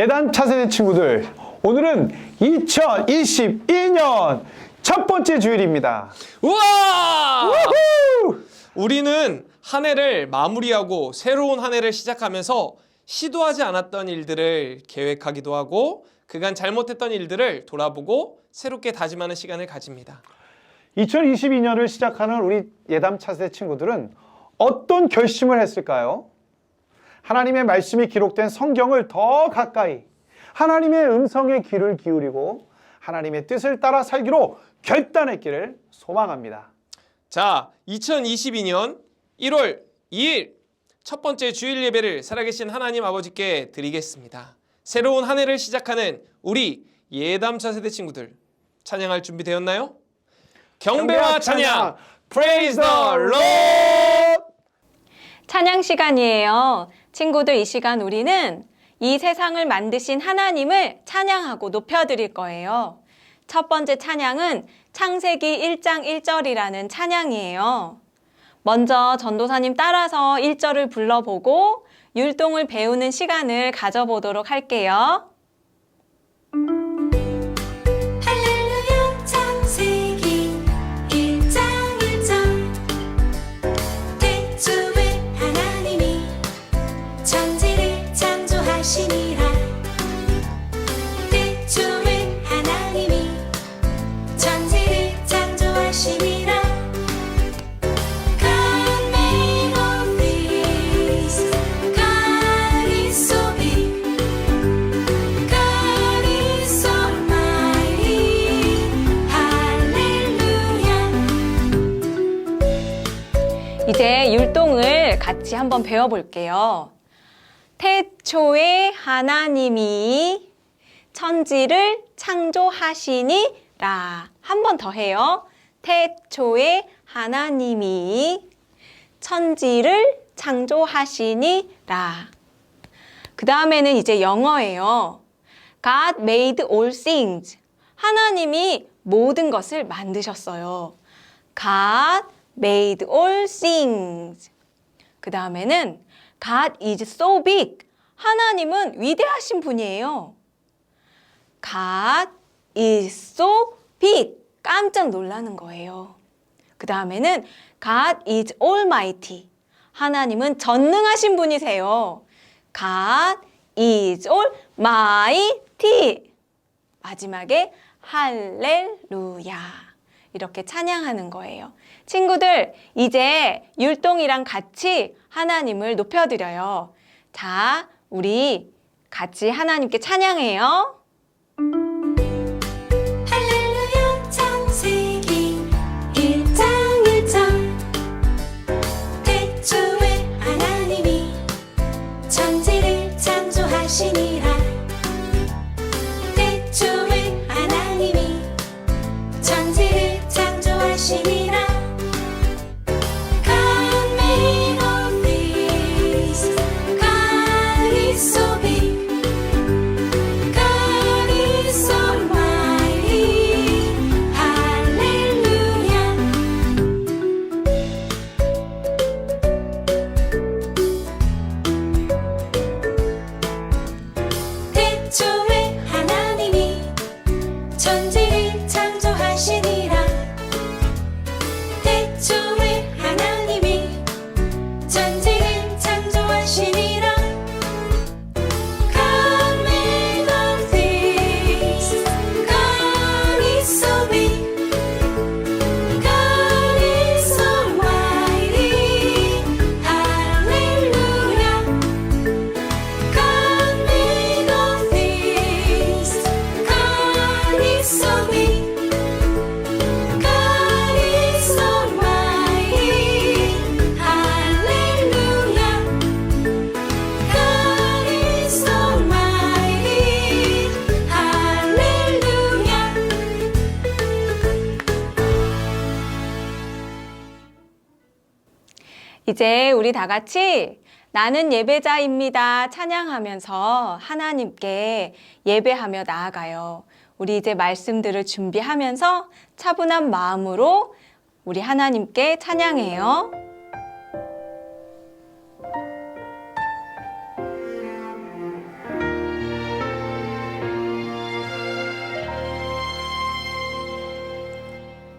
예단 차세대 친구들, 오늘은 2022년 첫 번째 주일입니다. 우와! 우후! 우리는 한 해를 마무리하고 새로운 한 해를 시작하면서 시도하지 않았던 일들을 계획하기도 하고 그간 잘못했던 일들을 돌아보고 새롭게 다짐하는 시간을 가집니다. 2022년을 시작하는 우리 예담 차세대 친구들은 어떤 결심을 했을까요? 하나님의 말씀이 기록된 성경을 더 가까이 하나님의 음성에 귀를 기울이고 하나님의 뜻을 따라 살기로 결단했기를 소망합니다. 자, 2022년 1월 2일 첫 번째 주일 예배를 살아계신 하나님 아버지께 드리겠습니다. 새로운 한 해를 시작하는 우리 예담차 세대 친구들 찬양할 준비 되었나요? 경배와 찬양 Praise the Lord! 찬양 시간이에요. 친구들 이 시간 우리는 이 세상을 만드신 하나님을 찬양하고 높여드릴 거예요. 첫 번째 찬양은 창세기 1장 1절이라는 찬양이에요. 먼저 전도사님 따라서 1절을 불러보고 율동을 배우는 시간을 가져보도록 할게요. 배워볼게요. 태초에 하나님이 천지를 창조하시니라. 한 번 더 해요. 태초에 하나님이 천지를 창조하시니라. 그 다음에는 이제 영어예요. God made all things. 하나님이 모든 것을 만드셨어요. God made all things. 그 다음에는 God is so big. 하나님은 위대하신 분이에요. God is so big. 깜짝 놀라는 거예요. 그 다음에는 God is almighty. 하나님은 전능하신 분이세요. God is almighty. 마지막에 할렐루야. 이렇게 찬양하는 거예요. 친구들, 이제 율동이랑 같이 하나님을 높여드려요. 자, 우리 같이 하나님께 찬양해요. 이제 우리 다 같이 나는 예배자입니다 찬양하면서 하나님께 예배하며 나아가요. 우리 이제 말씀들을 준비하면서 차분한 마음으로 우리 하나님께 찬양해요.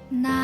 나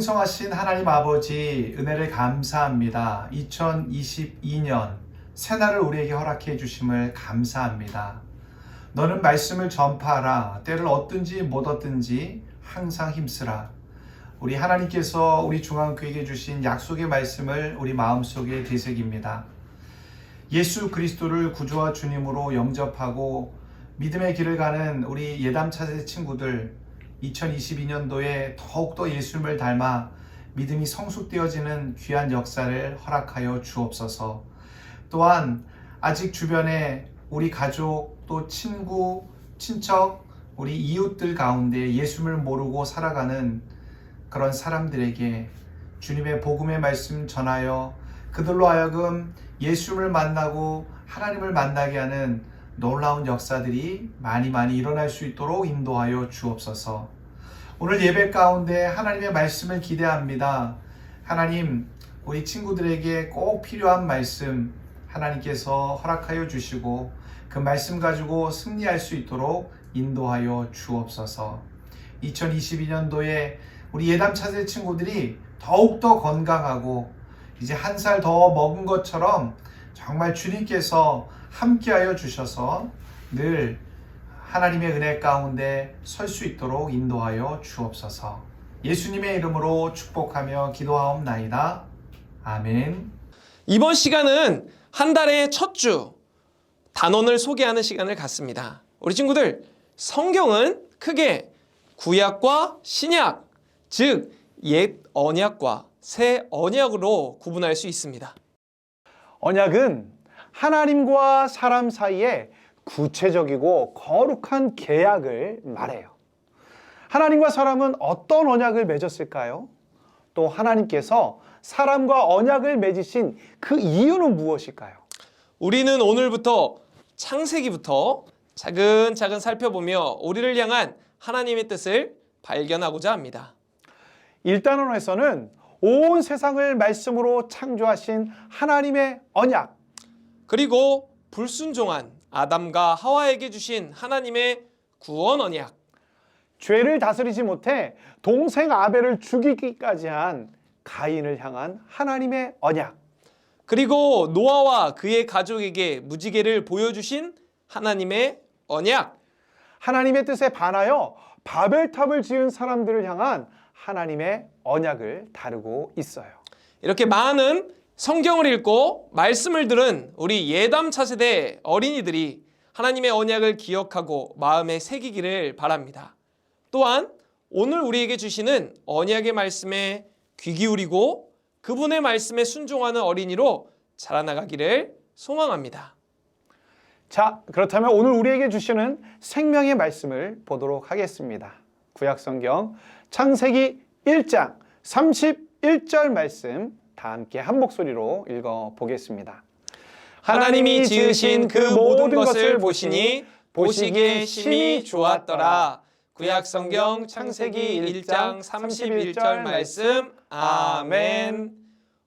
풍성하신 하나님 아버지 은혜를 감사합니다. 2022년 새날을 우리에게 허락해 주심을 감사합니다. 너는 말씀을 전파하라. 때를 얻든지 못 얻든지 항상 힘쓰라. 우리 하나님께서 우리 중앙교회에 주신 약속의 말씀을 우리 마음속에 되새깁니다. 예수 그리스도를 구주와 주님으로 영접하고 믿음의 길을 가는 우리 예담 차세 친구들 2022년도에 더욱더 예수님을 닮아 믿음이 성숙되어지는 귀한 역사를 허락하여 주옵소서. 또한 아직 주변에 우리 가족 또 친구, 친척, 우리 이웃들 가운데 예수님을 모르고 살아가는 그런 사람들에게 주님의 복음의 말씀 전하여 그들로 하여금 예수님을 만나고 하나님을 만나게 하는 놀라운 역사들이 많이 많이 일어날 수 있도록 인도하여 주옵소서. 오늘 예배 가운데 하나님의 말씀을 기대합니다. 하나님, 우리 친구들에게 꼭 필요한 말씀 하나님께서 허락하여 주시고 그 말씀 가지고 승리할 수 있도록 인도하여 주옵소서. 2022년도에 우리 예담 차세 친구들이 더욱더 건강하고 이제 한 살 더 먹은 것처럼 정말 주님께서 함께하여 주셔서 늘 하나님의 은혜 가운데 설 수 있도록 인도하여 주옵소서. 예수님의 이름으로 축복하며 기도하옵나이다. 아멘. 이번 시간은 한 달의 첫 주 단원을 소개하는 시간을 갖습니다. 우리 친구들 성경은 크게 구약과 신약, 즉 옛 언약과 새 언약으로 구분할 수 있습니다. 언약은 하나님과 사람 사이에 구체적이고 거룩한 계약을 말해요. 하나님과 사람은 어떤 언약을 맺었을까요? 또 하나님께서 사람과 언약을 맺으신 그 이유는 무엇일까요? 우리는 오늘부터 창세기부터 차근차근 살펴보며 우리를 향한 하나님의 뜻을 발견하고자 합니다. 1단원에서는 온 세상을 말씀으로 창조하신 하나님의 언약, 그리고 불순종한 아담과 하와에게 주신 하나님의 구원 언약. 죄를 다스리지 못해 동생 아벨을 죽이기까지 한 가인을 향한 하나님의 언약, 그리고 노아와 그의 가족에게 무지개를 보여주신 하나님의 언약. 하나님의 뜻에 반하여 바벨탑을 지은 사람들을 향한 하나님의 언약을 다루고 있어요. 이렇게 많은 성경을 읽고 말씀을 들은 우리 예담 차세대 어린이들이 하나님의 언약을 기억하고 마음에 새기기를 바랍니다. 또한 오늘 우리에게 주시는 언약의 말씀에 귀 기울이고 그분의 말씀에 순종하는 어린이로 자라나가기를 소망합니다. 자, 그렇다면 오늘 우리에게 주시는 생명의 말씀을 보도록 하겠습니다. 구약성경 창세기 1장 31절 말씀 다 함께 한 목소리로 읽어 보겠습니다. 하나님이 지으신 그 모든 것을 보시니 보시기에 심히 좋았더라. 구약 성경 창세기 1장 31절 말씀. 아멘.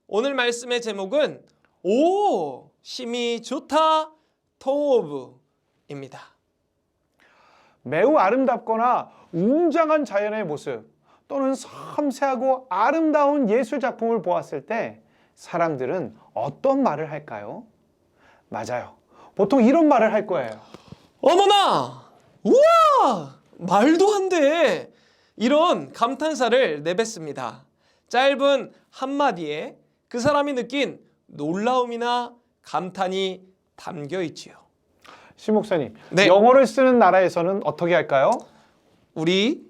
오늘 말씀의 제목은 오, 심히 좋다. 토브입니다. 매우 아름답거나 웅장한 자연의 모습 또는 섬세하고 아름다운 예술 작품을 보았을 때 사람들은 어떤 말을 할까요? 맞아요. 보통 이런 말을 할 거예요. 어머나! 우와! 말도 안 돼! 이런 감탄사를 내뱉습니다. 짧은 한마디에 그 사람이 느낀 놀라움이나 감탄이 담겨 있지요. 신 목사님, 네. 영어를 쓰는 나라에서는 어떻게 할까요? 우리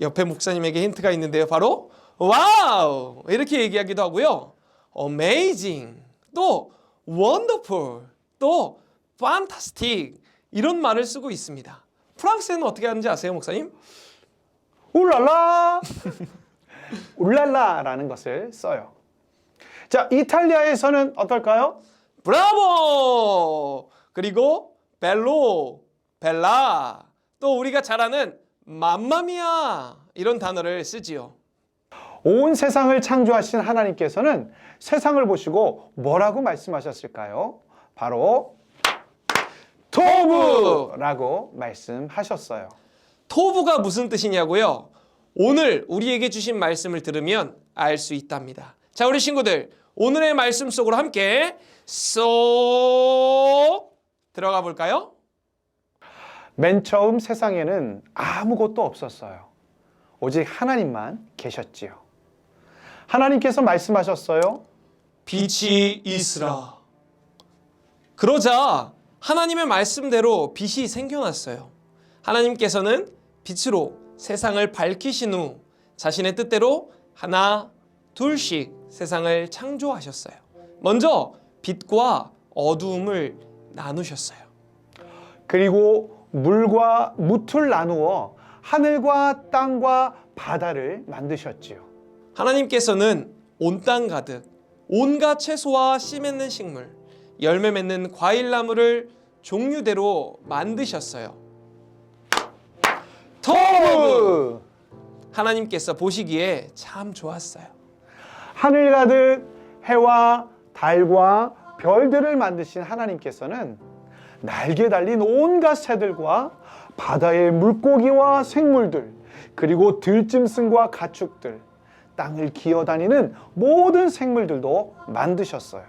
옆에 목사님에게 힌트가 있는데요. 바로 와우! 이렇게 얘기하기도 하고요. amazing, 또 wonderful, 또 fantastic 이런 말을 쓰고 있습니다. 프랑스에는 어떻게 하는지 아세요, 목사님? 울랄라! 울랄라라는 것을 써요. 자, 이탈리아에서는 어떨까요? 브라보! 그리고 벨로, 벨라. 또 우리가 잘 아는 맘마미아 이런 단어를 쓰지요. 온 세상을 창조하신 하나님께서는 세상을 보시고 뭐라고 말씀하셨을까요? 바로 토부라고 말씀하셨어요. 토부가 무슨 뜻이냐고요? 오늘 우리에게 주신 말씀을 들으면 알 수 있답니다. 자, 우리 친구들, 오늘의 말씀 속으로 함께 쏙 들어가 볼까요? 맨 처음 세상에는 아무것도 없었어요. 오직 하나님만 계셨지요. 하나님께서 말씀하셨어요. 빛이 있으라. 그러자 하나님의 말씀대로 빛이 생겨났어요. 하나님께서는 빛으로 세상을 밝히신 후 자신의 뜻대로 하나, 둘씩 세상을 창조하셨어요. 먼저 빛과 어두움을 나누셨어요. 그리고 물과 무틀 나누어 하늘과 땅과 바다를 만드셨지요. 하나님께서는 온 땅 가득 온갖 채소와 씨 맺는 식물, 열매 맺는 과일 나무를 종류대로 만드셨어요. 토브! 하나님께서 보시기에 참 좋았어요. 하늘 가득 해와 달과 별들을 만드신 하나님께서는 날개 달린 온갖 새들과 바다의 물고기와 생물들 그리고 들짐승과 가축들 땅을 기어다니는 모든 생물들도 만드셨어요.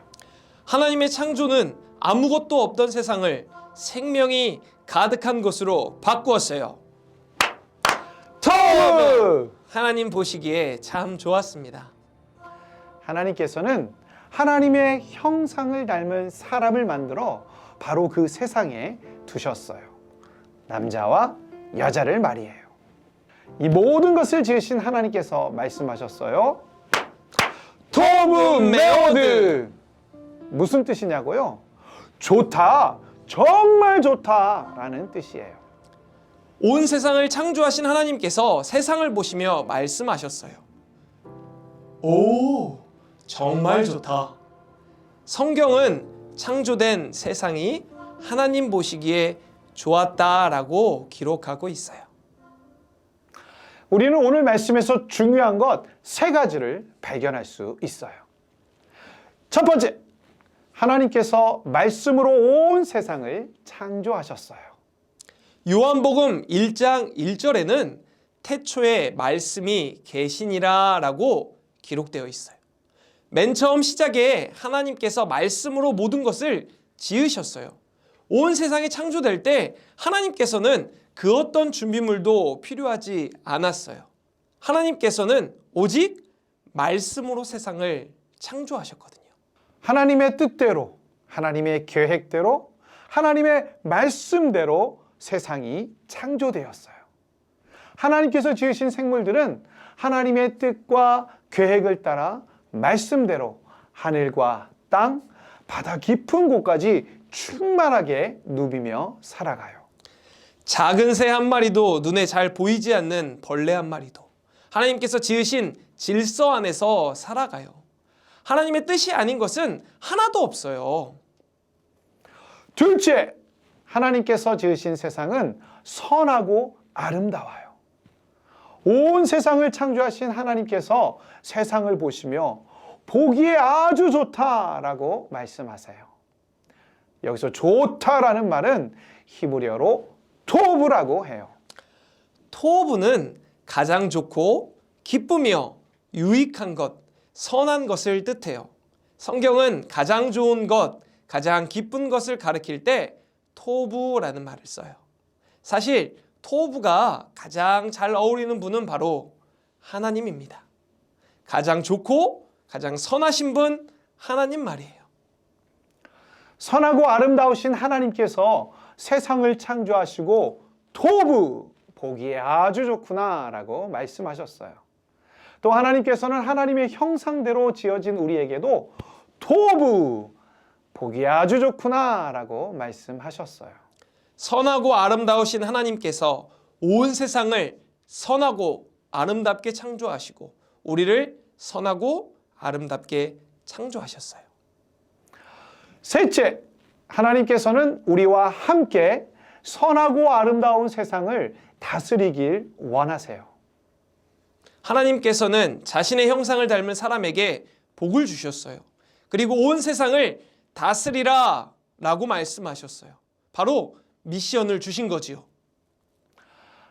하나님의 창조는 아무것도 없던 세상을 생명이 가득한 것으로 바꾸었어요. 하나님 보시기에 참 좋았습니다. 하나님께서는 하나님의 형상을 닮은 사람을 만들어 바로 그 세상에 두셨어요. 남자와 여자를 말이에요. 이 모든 것을 지으신 하나님께서 말씀하셨어요. 토브 메오드 무슨 뜻이냐고요? 좋다, 정말 좋다라는 뜻이에요. 온 세상을 창조하신 하나님께서 세상을 보시며 말씀하셨어요. 오, 정말 좋다. 성경은 창조된 세상이 하나님 보시기에 좋았다라고 기록하고 있어요. 우리는 오늘 말씀에서 중요한 것 세 가지를 발견할 수 있어요. 첫 번째, 하나님께서 말씀으로 온 세상을 창조하셨어요. 요한복음 1장 1절에는 태초에 말씀이 계시니라 라고 기록되어 있어요. 맨 처음 시작에 하나님께서 말씀으로 모든 것을 지으셨어요. 온 세상이 창조될 때 하나님께서는 그 어떤 준비물도 필요하지 않았어요. 하나님께서는 오직 말씀으로 세상을 창조하셨거든요. 하나님의 뜻대로, 하나님의 계획대로, 하나님의 말씀대로 세상이 창조되었어요. 하나님께서 지으신 생물들은 하나님의 뜻과 계획을 따라 말씀대로 하늘과 땅, 바다 깊은 곳까지 충만하게 누비며 살아가요. 작은 새 한 마리도 눈에 잘 보이지 않는 벌레 한 마리도 하나님께서 지으신 질서 안에서 살아가요. 하나님의 뜻이 아닌 것은 하나도 없어요. 둘째, 하나님께서 지으신 세상은 선하고 아름다워요. 온 세상을 창조하신 하나님께서 세상을 보시며 보기에 아주 좋다라고 말씀하세요. 여기서 좋다라는 말은 히브리어로 토브라고 해요. 토부는 가장 좋고 기쁘며 유익한 것, 선한 것을 뜻해요. 성경은 가장 좋은 것, 가장 기쁜 것을 가리킬 때 토부라는 말을 써요. 사실 토부가 가장 잘 어울리는 분은 바로 하나님입니다. 가장 좋고 가장 선하신 분 하나님 말이에요. 선하고 아름다우신 하나님께서 세상을 창조하시고 토부 보기에 아주 좋구나라고 말씀하셨어요. 또 하나님께서는 하나님의 형상대로 지어진 우리에게도 토부 보기에 아주 좋구나라고 말씀하셨어요. 선하고 아름다우신 하나님께서 온 세상을 선하고 아름답게 창조하시고 우리를 선하고 아름답게 창조하셨어요. 셋째, 하나님께서는 우리와 함께 선하고 아름다운 세상을 다스리길 원하세요. 하나님께서는 자신의 형상을 닮은 사람에게 복을 주셨어요. 그리고 온 세상을 다스리라 라고 말씀하셨어요. 바로 미션을 주신 거지요.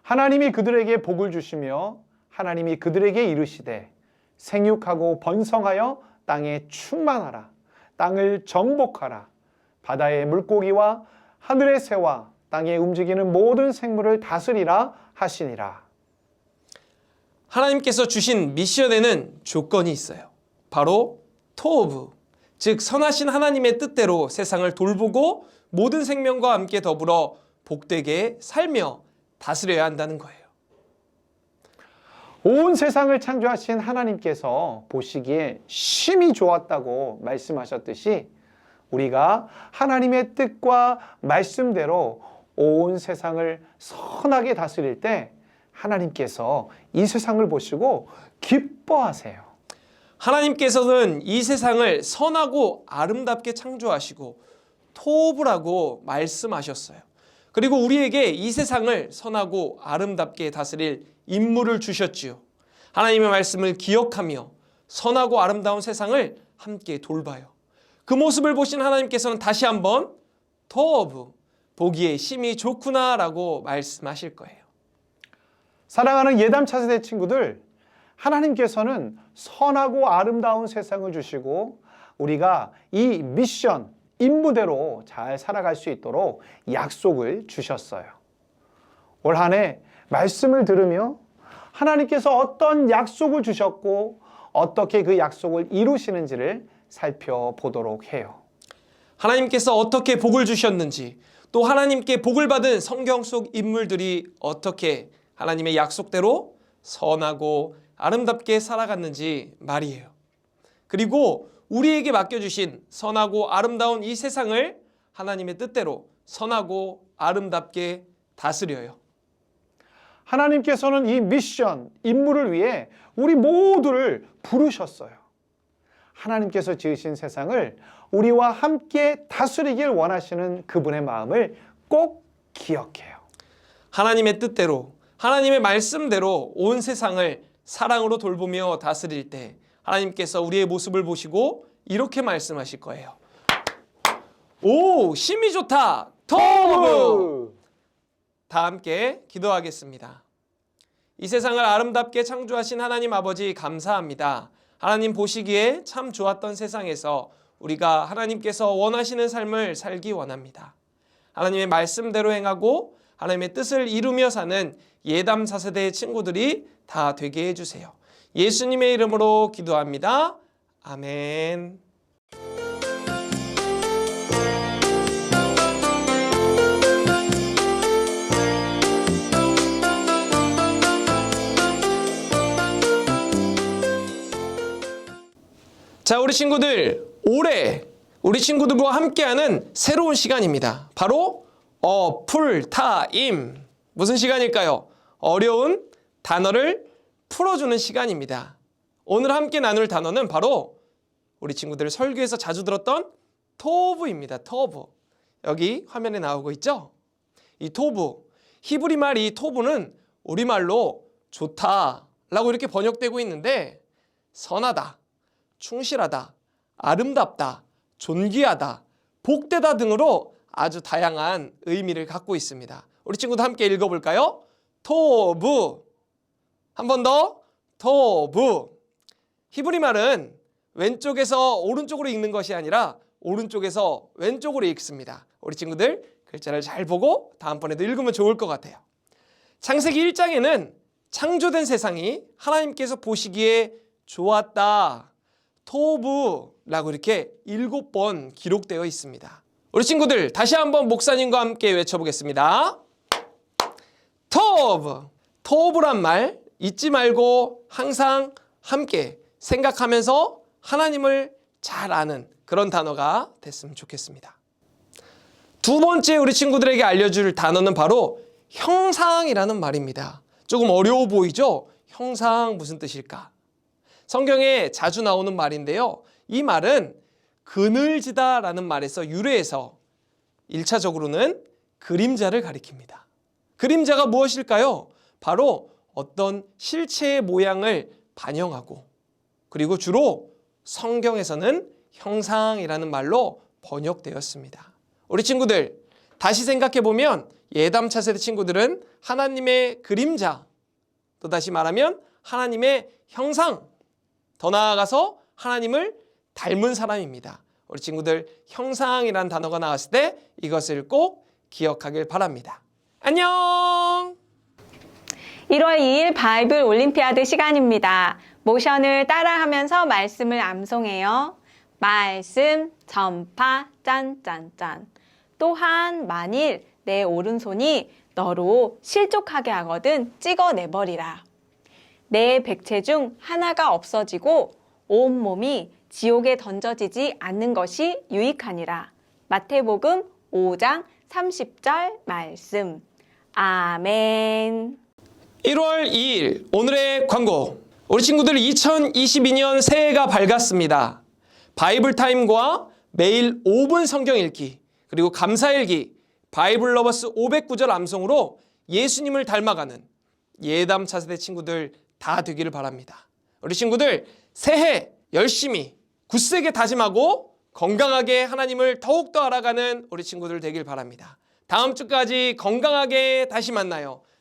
하나님이 그들에게 복을 주시며 하나님이 그들에게 이르시되 생육하고 번성하여 땅에 충만하라 땅을 정복하라 바다의 물고기와 하늘의 새와 땅에 움직이는 모든 생물을 다스리라 하시니라 하나님께서 주신 미션에는 조건이 있어요. 바로 토브, 즉 선하신 하나님의 뜻대로 세상을 돌보고 모든 생명과 함께 더불어 복되게 살며 다스려야 한다는 거예요. 온 세상을 창조하신 하나님께서 보시기에 심히 좋았다고 말씀하셨듯이 우리가 하나님의 뜻과 말씀대로 온 세상을 선하게 다스릴 때 하나님께서 이 세상을 보시고 기뻐하세요. 하나님께서는 이 세상을 선하고 아름답게 창조하시고 토브라고 말씀하셨어요. 그리고 우리에게 이 세상을 선하고 아름답게 다스릴 임무를 주셨지요. 하나님의 말씀을 기억하며 선하고 아름다운 세상을 함께 돌봐요. 그 모습을 보신 하나님께서는 다시 한번 토브 보기에 심히 좋구나라고 말씀하실 거예요. 사랑하는 예담 차세대 친구들, 하나님께서는 선하고 아름다운 세상을 주시고 우리가 이 미션, 임무대로 잘 살아갈 수 있도록 약속을 주셨어요. 올 한 해 말씀을 들으며 하나님께서 어떤 약속을 주셨고 어떻게 그 약속을 이루시는지를 살펴보도록 해요. 하나님께서 어떻게 복을 주셨는지 또 하나님께 복을 받은 성경 속 인물들이 어떻게 하나님의 약속대로 선하고 아름답게 살아갔는지 말이에요. 그리고 우리에게 맡겨주신 선하고 아름다운 이 세상을 하나님의 뜻대로 선하고 아름답게 다스려요. 하나님께서는 이 미션, 임무를 위해 우리 모두를 부르셨어요. 하나님께서 지으신 세상을 우리와 함께 다스리길 원하시는 그분의 마음을 꼭 기억해요. 하나님의 뜻대로 하나님의 말씀대로 온 세상을 사랑으로 돌보며 다스릴 때 하나님께서 우리의 모습을 보시고 이렇게 말씀하실 거예요. 오, 심이 좋다. 터브. 다 함께 기도하겠습니다. 이 세상을 아름답게 창조하신 하나님 아버지 감사합니다. 하나님 보시기에 참 좋았던 세상에서 우리가 하나님께서 원하시는 삶을 살기 원합니다. 하나님의 말씀대로 행하고 하나님의 뜻을 이루며 사는 예담 4세대의 친구들이 다 되게 해주세요. 예수님의 이름으로 기도합니다. 아멘. 자, 우리 친구들, 올해 우리 친구들과 함께하는 새로운 시간입니다. 바로 어풀타임. 무슨 시간일까요? 어려운 단어를 풀어주는 시간입니다. 오늘 함께 나눌 단어는 바로 우리 친구들 설교에서 자주 들었던 토브입니다. 토브. 여기 화면에 나오고 있죠? 이 토브. 히브리 말 이 토브는 우리말로 좋다 라고 이렇게 번역되고 있는데 선하다, 충실하다, 아름답다, 존귀하다, 복되다 등으로 아주 다양한 의미를 갖고 있습니다. 우리 친구도 함께 읽어볼까요? 토브. 한 번 더. 토브. 히브리 말은 왼쪽에서 오른쪽으로 읽는 것이 아니라 오른쪽에서 왼쪽으로 읽습니다. 우리 친구들 글자를 잘 보고 다음번에도 읽으면 좋을 것 같아요. 창세기 1장에는 창조된 세상이 하나님께서 보시기에 좋았다. 토부라고 이렇게 일곱 번 기록되어 있습니다. 우리 친구들 다시 한번 목사님과 함께 외쳐보겠습니다. 토브. 토브란 말 잊지 말고 항상 함께 생각하면서 하나님을 잘 아는 그런 단어가 됐으면 좋겠습니다. 두 번째 우리 친구들에게 알려줄 단어는 바로 형상이라는 말입니다. 조금 어려워 보이죠? 형상 무슨 뜻일까? 성경에 자주 나오는 말인데요. 이 말은 그늘지다 라는 말에서 유래해서 1차적으로는 그림자를 가리킵니다. 그림자가 무엇일까요? 바로 어떤 실체의 모양을 반영하고 그리고 주로 성경에서는 형상이라는 말로 번역되었습니다. 우리 친구들 다시 생각해 보면 예담 차세대 친구들은 하나님의 그림자 또 다시 말하면 하나님의 형상 더 나아가서 하나님을 닮은 사람입니다. 우리 친구들 형상이라는 단어가 나왔을 때 이것을 꼭 기억하길 바랍니다. 안녕. 1월 2일 바이블 올림피아드 시간입니다. 모션을 따라하면서 말씀을 암송해요. 말씀, 전파, 짠짠짠. 또한 만일 내 오른손이 너로 실족하게 하거든 찍어내버리라. 내 백체 중 하나가 없어지고 온몸이 지옥에 던져지지 않는 것이 유익하니라. 마태복음 5장 30절 말씀. 아멘. 1월 2일 오늘의 광고. 우리 친구들 2022년 새해가 밝았습니다. 바이블 타임과 매일 5분 성경 읽기 그리고 감사 읽기 바이블 러버스 509절 암송으로 예수님을 닮아가는 예담 차세대 친구들 다 되기를 바랍니다. 우리 친구들 새해 열심히 굳세게 다짐하고 건강하게 하나님을 더욱더 알아가는 우리 친구들 되길 바랍니다. 다음 주까지 건강하게 다시 만나요.